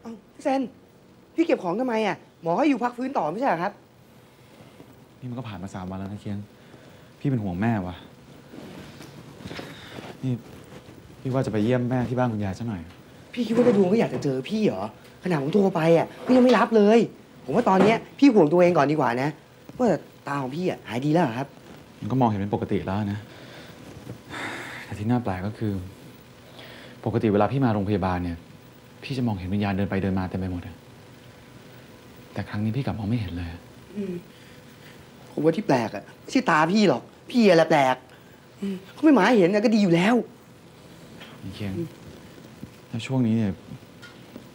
เอ้าพี่เซน พี่เก็บของทำไมอะ หมอให้อยู่พักฟื้นต่อไม่ใช่เหรอครับ นี่มันก็ผ่านมาสามวันแล้วนะเคียง พี่เป็นห่วงแม่วะนี่พี่ว่าจะไปเยี่ยมแม่ที่บ้านคุณยายซะหน่อย พี่คิดว่าตาดวงก็อยากจะเจอพี่เหรอ ขนาดผมโทรไปอะก็ยังไม่รับเลย ผมว่าตอนเนี้ยพี่ห่วงตัวเองก่อนดีกว่านะ ว่าแต่ตาของพี่อะหายดีแล้วเหรอครับ มันก็มองเห็นเป็นปกติแล้วนะ แต่ที่น่าแปลกก็คือ ปกติเวลาพี่มาโรงพยาบาลเนี่ย พี่จะมองเห็นวิญญาณเดินไปเดินมาเต็มไปหมดอะแต่ครั้งนี้พี่กลับมองไม่เห็นเลยอะผมว่าที่แปลกอะไม่ใช่ตาพี่หรอก พี่อะไรแปลกอืมเขาไม่หมายเห็นนะก็ดีอยู่แล้วนี่เคียงแล้วช่วงนี้เนี่ย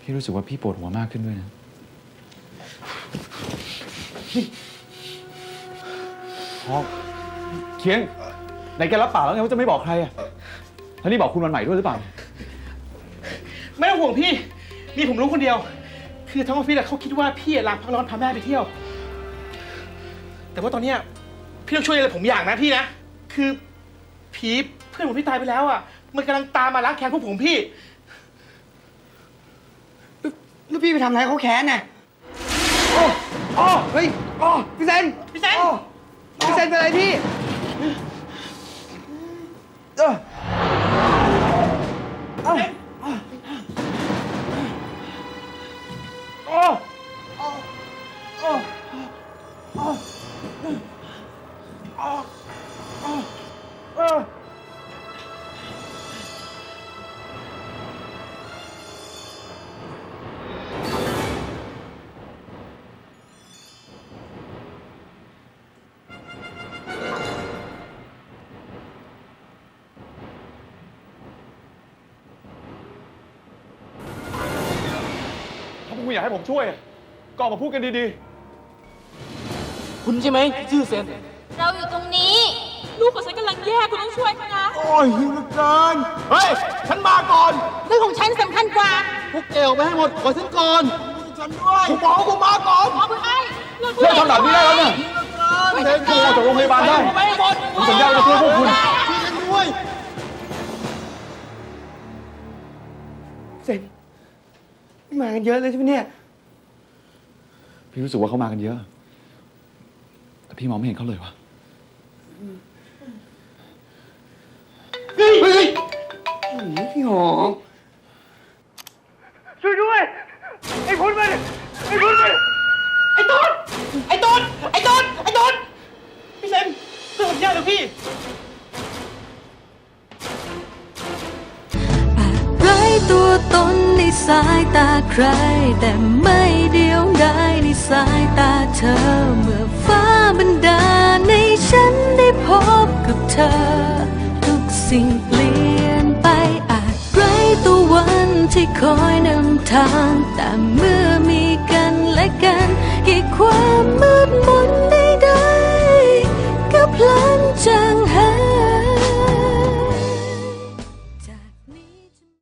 พี่รู้สึกว่าพี่ปวดหัวมากขึ้นด้วยนะพอเคียงไหนแกรับปากแล้วไงว่าจะไม่บอกใครอะแล้วนี่บอกคุณวันใหม่ด้วยหรือเปล่า ไม่ต้องห่วงพี่ มีผมรู้คนเดียว คือทั้งออฟฟิศอะเขาคิดว่าพี่อะลาพักร้อนพาแม่ไปเที่ยว แต่ว่าตอนเนี้ยพี่ต้องช่วยอะไรผมอย่างนะพี่นะ คือผีเพื่อนผมที่ตายไปแล้วอะมันกำลังตามมาล้างแค้นพวกผมพี่ แล้วพี่ไปทำอะไรเขาแค้นน่ะโอ้โอ้เฮ้ยโอ้พี่เซนพี่เซนโอ้พี่เซนเป็นอะไรพี่ โอ้โอ้ถ้าพวกคุณอยากให้ผมช่วย ก็ออกมาพูดกันดีๆ คุณใช่ไหมที่ชื่อเซน อยู่ตรงนี้ ลูกของฉันกำลังแย่คุณต้องช่วยเขานะ โอ้ยหิวเหลือเกิน เฮ้ย ฉันมาก่อนเรื่องของฉันสำคัญกว่าพวกเกลไปให้หมดขอฉันก่อนฉันด้วยผมบอกว่าผมมาก่อนเอาไปให้เราๆเลิกทำแบบนี้ได้แล้วเนี่ยเซนคุณออกจากโรงพยาบาลได้ไปให้หมดผมสัญญาว่าจะช่วยพวกคุณช่วยฉันด้วยเซนไม่มากันเยอะเลยใช่ไหมเนี่ย พี่รู้สึกว่าเขามากันเยอะ แต่พี่มองไม่เห็นเขาเลยวะ เฮ้ยเฮ้ยโอ้โหพี่หอมช่วยด้วย ไอ้พุทธมันไอ้พุทธมันไอ้ต้นไอ้ต้นไอ้ต้นไอ้ต้นพี่เซนเพื่อนผมแย่เลยพี่ ไร้ตัวตนในสายตาใคร แต่ไม่เดียวดายในสายตาเธอ สิ่งเปลี่ยนไปอาจไร้ตัววันที่คอยนำทาง แต่เมื่อมีกันและกันกี่ความมืดมน